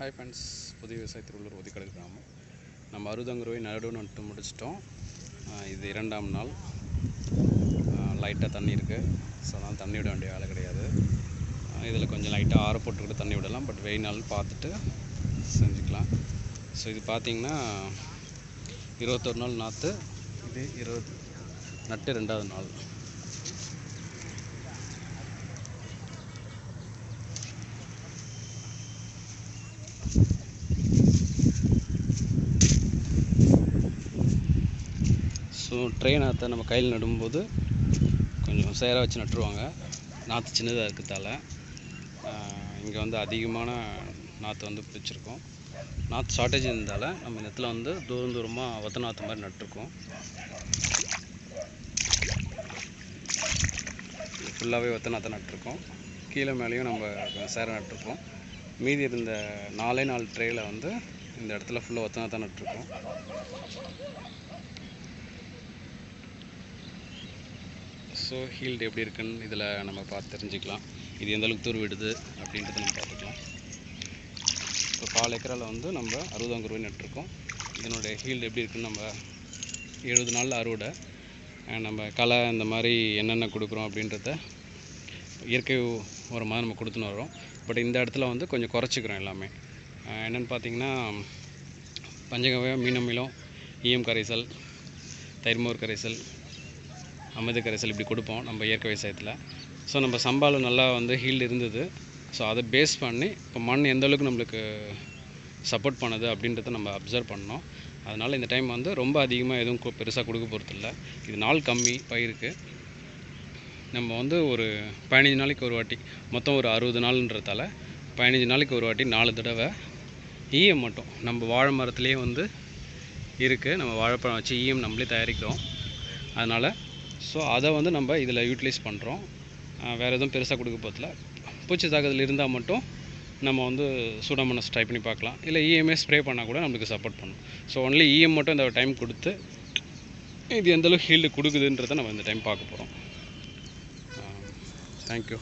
Hi friends புதிய விவசாய திருவள்ளூர் ஒதுக்கடை கிராமம். நம்ம அறுபதங்குருவை நடு நட்டு முடிச்சிட்டோம். இது இரண்டாம் நாள். லைட்டாக தண்ணி இருக்குது ஸோ அதனால் தண்ணி விட வேண்டிய வேலை கிடையாது. இதில் கொஞ்சம் லைட்டாக ஆற போட்டுக்கிட்டு தண்ணி விடலாம். பட் வெயில் நாள் பார்த்துட்டு செஞ்சுக்கலாம். ஸோ இது பார்த்தீங்கன்னா இருபத்தொரு நாள் நாற்று இது இருபது நட்டு ரெண்டாவது நாள். ஸோ ட்ரெயின் ஆற்ற நம்ம கையில் நடும்போது கொஞ்சம் சேராக வச்சு நட்டுருவாங்க. நாற்று சின்னதாக இருக்கிறதால இங்கே வந்து அதிகமான நாற்று வந்து பிடிச்சிருக்கோம். நாற்று ஷார்ட்டேஜ் இருந்ததால் நம்ம இந்த இடத்துல வந்து தூரம் தூரமாக ஒத்த நாற்று மாதிரி நட்டுருக்கோம். ஃபுல்லாகவே ஒத்த நாற்றை நட்டுருக்கோம். கீழே மேலேயும் நம்ம சேர நட்டிருக்கோம் மீதி இருந்த நாலே நாலு ட்ரேயில் வந்து இந்த இடத்துல ஃபுல்லாக ஒத்த நாற்றை நட்டிருக்கோம். ஸோ ஹீல்டு எப்படி இருக்குன்னு இதில் நம்ம பார்த்து தெரிஞ்சுக்கலாம். இது எந்த அளவுக்கு தூர் விடுது அப்படின்றத நம்ம பார்த்துக்கலாம். இப்போ கால் ஏக்கரால் வந்து நம்ம அறுபதாங்க ரூபாய் நட்டுருக்கோம். இதனுடைய ஹீல்டு எப்படி இருக்குன்னு நம்ம எழுபது நாளில் அறுவடை நம்ம களை இந்த மாதிரி என்னென்ன கொடுக்குறோம் அப்படின்றத இயற்கை உரமாக நம்ம கொடுத்துன்னு வரோம் பட் இந்த இடத்துல வந்து கொஞ்சம் குறைச்சிக்கிறோம் எல்லாமே. என்னென்னு பார்த்தீங்கன்னா பஞ்சகவ்ய மீனமிலம் ஈயம் கரைசல் தைர்மோர் கரைசல் அமிர்த கரைசல் இப்படி கொடுப்போம் நம்ம இயற்கை விவசாயத்தில். ஸோ நம்ம சம்பாவில் நல்லா வந்து ஹீல்டு இருந்தது. ஸோ அதை பேஸ் பண்ணி இப்போ மண் எந்த அளவுக்கு நம்மளுக்கு சப்போர்ட் பண்ணுது அப்படின்றத நம்ம அப்சர்வ் பண்ணோம். அதனால் இந்த டைம் வந்து ரொம்ப அதிகமாக எதுவும் கு- பெருசாக கொடுக்க போகிறதில்ல இது நாள் கம்மி பயிருக்கு. நம்ம வந்து ஒரு பதினஞ்சு நாளைக்கு ஒரு வாட்டி மொத்தம் ஒரு அறுபது நாள்ன்றதால பதினஞ்சு நாளைக்கு ஒரு வாட்டி நாலு தடவை ஈயம் மட்டும். நம்ம வாழை மரத்துலேயே வந்து இருக்குது நம்ம வாழைப்பழம் வச்சு ஈயம் நம்மளே தயாரிக்கிறோம். அதனால் ஸோ அதை வந்து நம்ம இதில் யூட்டிலைஸ் பண்ணுறோம் வேறு எதுவும் பெருசாக கொடுக்க போதில்ல பூச்சி தாக்குதல் இருந்தால் மட்டும் நம்ம வந்து சூடாமனஸ் ட்ரை பண்ணி பார்க்கலாம். இல்லை இஎம்ஏ ஸ்ப்ரே பண்ணால் கூட நம்மளுக்கு சப்போர்ட் பண்ணும். ஸோ ஒன்லி இஎம் மட்டும் இந்த டைம் கொடுத்து இது எந்த அளவுக்கு ஹீல்டு கொடுக்குதுன்றதை நம்ம இந்த டைம் பார்க்க போகிறோம் தேங்க்யூ